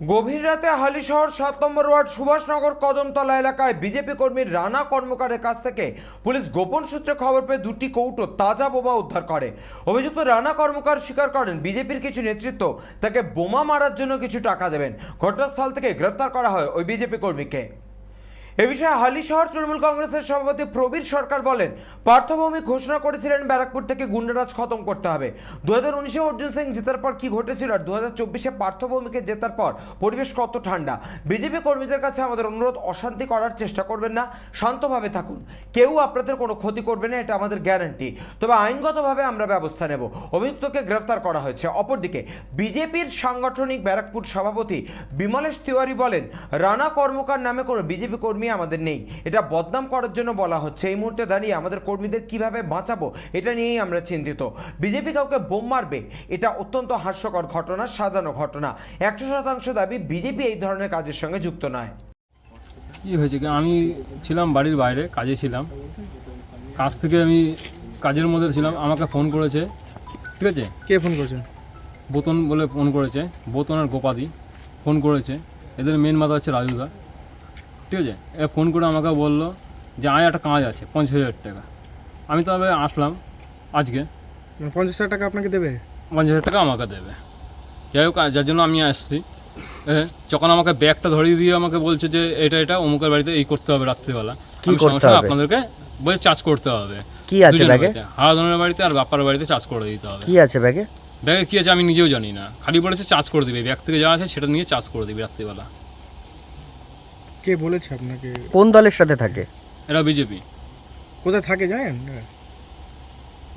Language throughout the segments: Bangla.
গভীর রাতে হালিশহর সাত নম্বর ওয়ার্ড সুভাষনগর কদমতলা এলাকায় বিজেপি কর্মীর রানা কর্মকারের কাছ থেকে পুলিশ গোপন সূত্রে খবর পেয়ে দুটি কৌটো তাজা বোমা উদ্ধার করে। অভিযুক্ত রানা কর্মকার স্বীকার করেন, বিজেপির কিছু নেতৃত্ব তাকে বোমা মারার জন্য কিছু টাকা দেবেন। ঘটনাস্থল থেকে গ্রেফতার করা হয় ওই বিজেপি কর্মীকে। এ বিষয়ে হালিশহর তৃণমূল কংগ্রেসের সভাপতি প্রবীর সরকার বলেন, পার্থভূমি ঘোষণা করেছিলেন ব্যারাকপুর থেকে গুন্ডারাজ খতম করতে হবে। দু হাজার উনিশে অর্জুন সিং জেতার পর কি ঘটেছিল আর দু হাজার চব্বিশে পার্থভূমিকে জেতার পর পরিবেশ কত ঠান্ডা? বিজেপি কর্মীদের কাছে আমাদের অনুরোধ, অশান্তি করার চেষ্টা করবেন না, শান্তভাবে থাকুন। কেউ আপনাদের কোনো ক্ষতি করবে না, এটা আমাদের গ্যারান্টি। তবে আইনগতভাবে আমরা ব্যবস্থা নেব। অভিযুক্তকে গ্রেফতার করা হয়েছে। অপরদিকে, বিজেপির সাংগঠনিক ব্যারাকপুর সভাপতি বিমলেশ তিওয়ারি বলেন, রানা কর্মকার নামে কোনো বিজেপি কর্মী আমাদের নেই। এটা বদনাম করার জন্য বলা হচ্ছে। এই মুহূর্তে দাঁড়িয়ে আমাদের কর্মীদের কীভাবে বাঁচাবো এটা নিয়েই আমরা চিন্তিত। বিজেপি কাউকে বোম মারবে এটা অত্যন্ত হাস্যকর ঘটনা সাজানো ঘটনা। একশো শতাংশ দাবি বিজেপি এই ধরনের কাজের সঙ্গে যুক্ত নয়। কী হয়েছে কি? আমি ছিলাম বাড়ির বাইরে কাজে ছিলাম। কাজ থেকে আমি কাজের মধ্যে ছিলাম আমাকে ফোন করেছে। ঠিক আছে? কে ফোন করছেন বোতন বলে ফোন করেছে বোতন আর গোপাদি। ফোন করেছে। এদের মেন মাথা হচ্ছে রাজুদা। ঠিক আছে? এ ফোন করে আমাকে বলল যে আয় একটা কাজ আছে পঞ্চাশ হাজার টাকা। আমি তবে আসলাম আজকে। মানে পঞ্চাশ হাজার টাকা আপনাকে দেবে? পঞ্চাশ হাজার টাকা আমাকে দেবে। যাই হোক যার জন্য আমি আসছি। যখন আমাকে ব্যাগটা ধরিয়ে দিয়ে আমাকে বলছে যে এটা এটা অমুকের বাড়িতে এই করতে হবে রাত্রিবেলা। কি করতে হবে? আপনাদেরকে বলে চার্জ করতে হবে। কি আছে ব্যাগে? বাড়িতে। হারাধনের বাড়িতে আর বাপার বাড়িতে চার্জ করে দিতে হবে। কি আছে ব্যাগে? ব্যাগে কি আছে আমি নিজেও জানি না। খালি বলেছে চার্জ করে দিবে। ব্যাগ থেকে যা আছে সেটা নিয়ে চার্জ করে দিবি রাত্রিবেলা। কে বলেছে আপনাকে? কোন দলের সাথে থাকে? এরা বিজেপি। কোথায় থাকে জানেন? হ্যাঁ।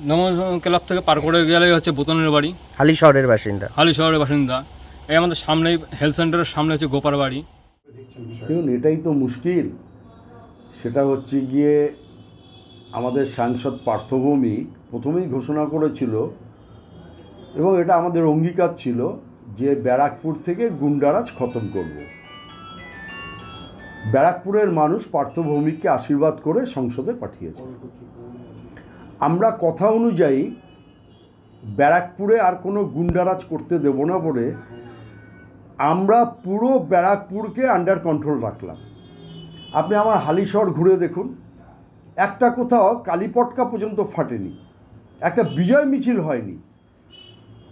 নম ক্লাব থেকে পার করে গেলেই হচ্ছে বোতনের বাড়ি। হালি শহরের বাসিন্দা। হালি শহরের বাসিন্দা। এই আমাদের সামনেই হেলথ সেন্টারের সামনে হচ্ছে গোপার বাড়ি। দেখুন এটাই তো মুশকিল। সেটা হচ্ছে গিয়ে আমাদের সাংসদ পার্থভূমি প্রথমেই ঘোষণা করেছিল এবং এটা আমাদের অঙ্গীকার ছিল যে ব্যারাকপুর থেকে গুন্ডারাজ খতম করব। ব্যারাকপুরের মানুষ পার্থভূমিকে আশীর্বাদ করে সংসদে পাঠিয়েছে। আমরা কথা অনুযায়ী ব্যারাকপুরে আর কোনো গুন্ডারাজ করতে দেব না বলে আমরা পুরো ব্যারাকপুরকে আন্ডার কন্ট্রোল রাখলাম। আপনি আমার হালিশহর ঘুরে দেখুন। একটা কোথাও কালীপটকা পর্যন্ত ফাটেনি। একটা বিজয় মিছিল হয়নি।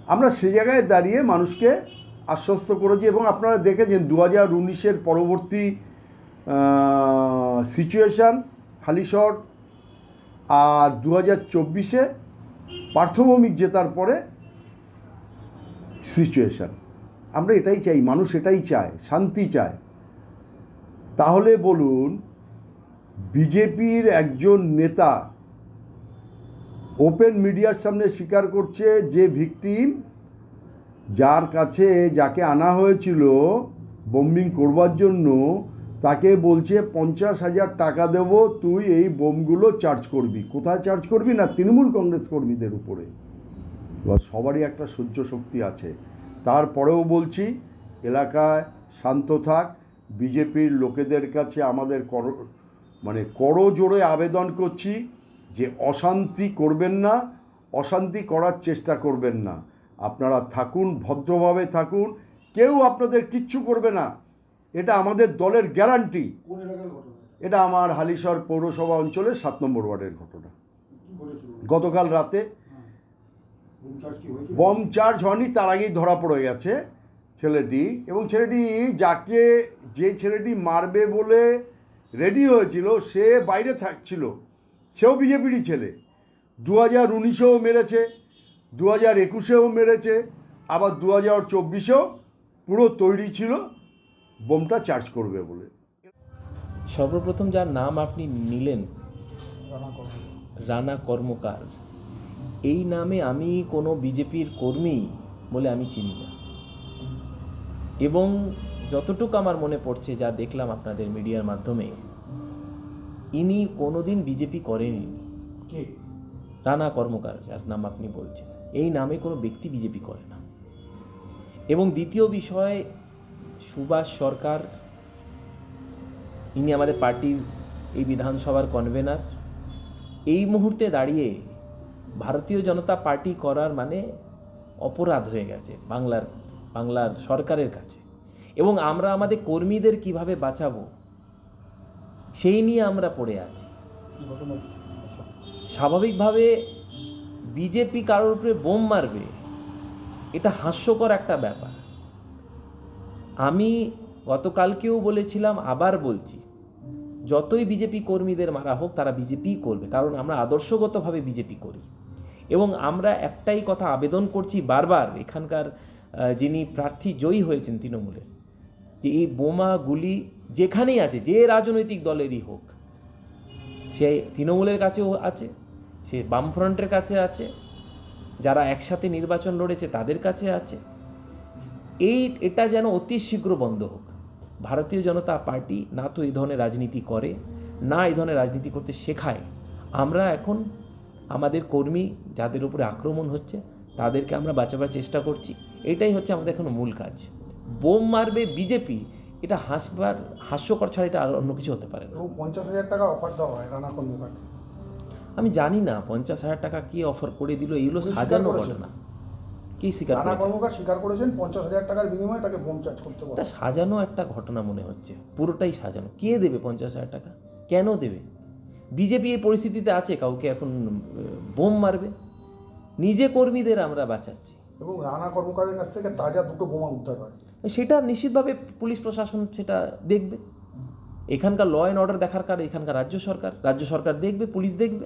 আমরা সে জায়গায় দাঁড়িয়ে মানুষকে আশ্বস্ত করেছি এবং আপনারা দেখেছেন দু হাজার উনিশের পরবর্তী সিচুয়েশান হালিশহর আর দু হাজার চব্বিশে পার্থভৌমিক জেতার পরে সিচুয়েশান আমরা এটাই চাই, মানুষ এটাই চায়, শান্তি চায়। তাহলে বলুন, বিজেপির একজন নেতা ওপেন মিডিয়ার সামনে স্বীকার করছে যে ভিকটিম যার কাছে যাকে আনা হয়েছিল বোম্বিং করবার জন্য তাকে বলছে, পঞ্চাশ হাজার টাকা দেব, তুই এই বোমগুলো চার্জ করবি। কোথায় চার্জ করবি? না, তৃণমূল কংগ্রেস কর্মীদের উপরে। এবার সবারই একটা সহ্য শক্তি আছে। তারপরেও বলছি, এলাকায় শান্ত থাক। বিজেপির লোকেদের কাছে আমাদের কর মানে করজোড়ে আবেদন করছি যে অশান্তি করবেন না, অশান্তি করার চেষ্টা করবেন না। আপনারা থাকুন, ভদ্রভাবে থাকুন। কেউ আপনাদের কিচ্ছু করবে না। এটা আমাদের দলের গ্যারান্টি। এটা আমার হালিশহর পৌরসভা অঞ্চলের সাত নম্বর ওয়ার্ডের ঘটনা। গতকাল রাতে বম চার্জ হয়নি তার আগেই ধরা পড়ে গেছে ছেলেটি। এবং ছেলেটি যাকে যে ছেলেটি মারবে বলে রেডি হয়েছিল সে বাইরে থাকছিল। সেও বিজেপিরই ছেলে। দু হাজার উনিশেও মেরেছে দু হাজার একুশেও মেরেছে আবার দু হাজার চব্বিশেও পুরো তৈরি ছিল। বোমটা চার্জ করবে বলে। সর্বপ্রথম যার নাম আপনি নিলেন রানা কর্মকার। এই নামে আমি কোনো বিজেপির কর্মী বলে আমি চিনি না। এবং যতটুকু আমার মনে পড়ছে যা দেখলাম আপনাদের মিডিয়ার মাধ্যমে ইনি কোনোদিন বিজেপি করেনি রানা কর্মকার যার নাম আপনি বলছেন। এই নামে কোনো ব্যক্তি বিজেপি করে না। এবং দ্বিতীয় বিষয় সুভাষ সরকার, ইনি আমাদের পার্টির এই বিধানসভার কনভেনার এই মুহূর্তে দাঁড়িয়ে ভারতীয় জনতা পার্টি করার মানে অপরাধ হয়ে গেছে বাংলার বাংলার সরকারের কাছে। এবং আমরা আমাদের কর্মীদের কীভাবে বাঁচাবো, সেই নিয়ে আমরা পড়ে আছি। স্বাভাবিকভাবে বিজেপি কারোর উপরে বোম মারবে, এটা হাস্যকর একটা ব্যাপার। আমি গতকালকেও বলেছিলাম, আবার বলছি, যতই বিজেপি কর্মীদের মারা হোক, তারা বিজেপি করবে, কারণ আমরা আদর্শগতভাবে বিজেপি করি। এবং আমরা একটাই কথা আবেদন করছি বারবার, এখানকার যিনি প্রার্থী জয়ী হয়েছেন তৃণমূলের, যে এই বোমা গুলি যেখানেই আছে, যে রাজনৈতিক দলেরই হোক, সে তৃণমূলের কাছেও আছে, সে বামফ্রন্টের কাছে আছে, যারা একসাথে নির্বাচন লড়েছে তাদের কাছে আছে এই এটা যেন অতি শীঘ্র বন্ধ হোক। ভারতীয় জনতা পার্টি না তো এই ধরনের রাজনীতি করে না এই ধরনের রাজনীতি করতে শেখায়। আমরা এখন আমাদের কর্মী যাদের উপরে আক্রমণ হচ্ছে তাদেরকে আমরা বাঁচাবার চেষ্টা করছি। এটাই হচ্ছে আমাদের এখন মূল কাজ। বোম মারবে বিজেপি এটা হাসবার হাস্যকর ছাড়া এটা আর অন্য কিছু হতে পারে না। পঞ্চাশ হাজার টাকা অফার দেওয়া হয় রানা কর্মকার আমি জানি না পঞ্চাশ হাজার টাকা কি অফার করে দিল এইগুলো সাজানো। ঘটনা। কি স্বীকার কর্মকার স্বীকার করেছেন পঞ্চাশ হাজার টাকার বিনিময়ে তাকে বোম চার্জ করতে বলে এটা সাজানো একটা ঘটনা মনে হচ্ছে পুরোটাই সাজানো। কে দেবে পঞ্চাশ হাজার টাকা? কেন দেবে? বিজেপি এই পরিস্থিতিতে আছে কাউকে এখন বোম মারবে? নিজে কর্মীদের আমরা বাঁচাচ্ছি। এবং রানা কর্মকারের কাছ থেকে তাজা দুটো বোমা উদ্ধার হয়। সেটা নিশ্চিতভাবে পুলিশ প্রশাসন সেটা দেখবে। এখানকার ল অ্যান্ড অর্ডার দেখার কার এখানকার রাজ্য সরকার। রাজ্য সরকার দেখবে পুলিশ দেখবে।